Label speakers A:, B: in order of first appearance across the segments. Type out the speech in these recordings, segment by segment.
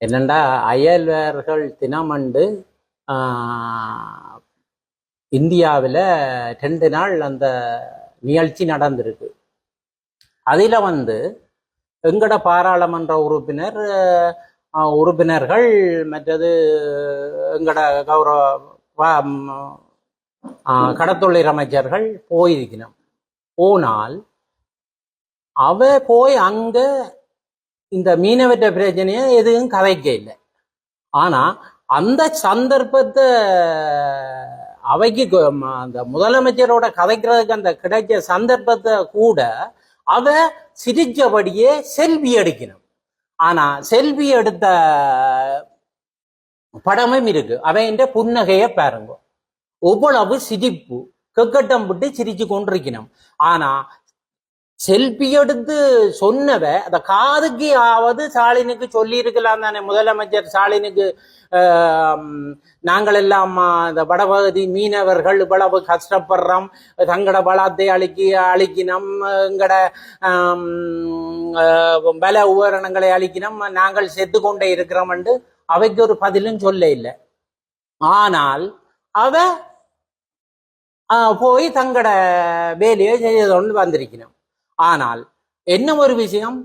A: என்னண்டா அயல்வர்கள் தினமண்டு இந்தியாவில் ரெண்டு நாள் அந்த நிகழ்ச்சி நடந்திருக்கு. அதில் வந்து எங்கட பாராளுமன்ற உறுப்பினர் உறுப்பினர்கள் மற்றது எங்கட கௌரவ ஆஹ், கடத்தொழில் அமைச்சர்கள் போயிருக்கணும். போனால் அவ போய் அங்கே இந்த மீனவற்ற பிரச்சனையை எதுவும் கதைக்க இல்லை. ஆனா அந்த சந்தர்ப்பத்தை அவைக்கு அந்த முதலமைச்சரோட கதைக்கிறதுக்கு அந்த கிடைச்ச சந்தர்ப்பத்தை கூட அவ சிரிச்சபடியே செல்வி எடுக்கணும். ஆனா செல்வி எடுத்த படமும் இருக்கு. அவன் புன்னகையை பாருங்க. எவ்வளவு சிரிப்பு கெக்கட்டம் விட்டு சிரிச்சு கொண்டிருக்கணும். ஆனா செல்பி எடுத்து சொன்னவ அந்த காதுக்கு ஆவது ஸ்டாலினுக்கு சொல்லி இருக்கலாம் தானே. முதலமைச்சர் ஸ்டாலினுக்கு நாங்கள் எல்லாம் இந்த வடபகுதி மீனவர்கள் இவ்வளவு கஷ்டப்படுறோம். தங்கட பலத்தை அழிக்கி அழிக்கினோம். எங்கட பல உபகரணங்களை அழிக்கினோம். நாங்கள் செத்து கொண்டே இருக்கிறோம் என்று அவைக்கு ஒரு பதிலும் சொல்ல இல்லை. ஆனால் அவ போய் தங்கட வேலையை செய்யதொண்டு வந்திருக்கணும் ஆனால் என்ன ஒரு விஷயம்?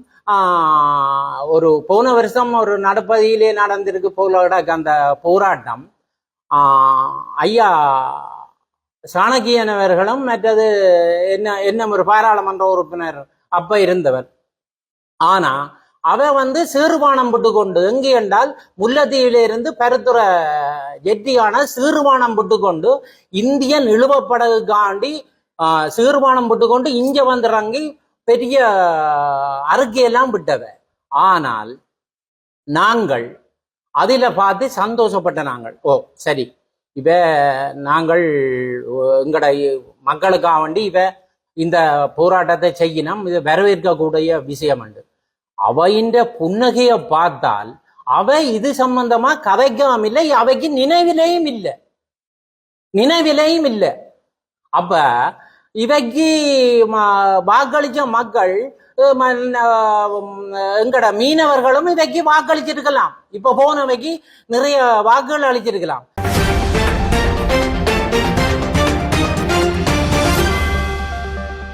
A: ஒரு போன வருஷம் ஒரு நடப்பதியிலே நடந்திருக்கு போல அந்த போராட்டம். ஐயா சாணக்கியனவர்களும் மற்றது என்ன என்ன ஒரு பாராளுமன்ற உறுப்பினர் அப்ப இருந்தவர். ஆனா அவ வந்து சீர்பானம் விட்டு கொண்டு எங்கு என்றால் முல்லத்தீவிலிருந்து பருத்துற ஜெட்டியான சீர்பானம் விட்டு கொண்டு இந்தியன் இழுவப்படகுக்காண்டி ஆஹ், சீர்பானம் விட்டு கொண்டு இங்க வந்துறங்கி பெரிய அருகையெல்லாம் விட்டவ. ஆனால் நாங்கள் அதில பார்த்து சந்தோஷப்பட்ட நாங்கள். ஓ சரி. இவ நாங்கள் எங்கட மக்களுக்காக வேண்டி இவ இந்த போராட்டத்தை செய்யணும் இது வரவேற்கக்கூடிய விஷயம் உண்டு அவையின் புன்னகையை பார்த்தால் அவ இது சம்பந்தமா கதைக்காம இல்லை அவைக்கு நினைவிலையும் இல்லை. நினைவிலையும் இல்லை. அப்ப இவைக்கு வாக்களிச்ச மக்கள் எங்கட மீனவர்களும் இதைக்கு வாக்களிச்சிருக்கலாம். இப்ப போனவைக்கு நிறைய வாக்குகள் அளிச்சிருக்கலாம்.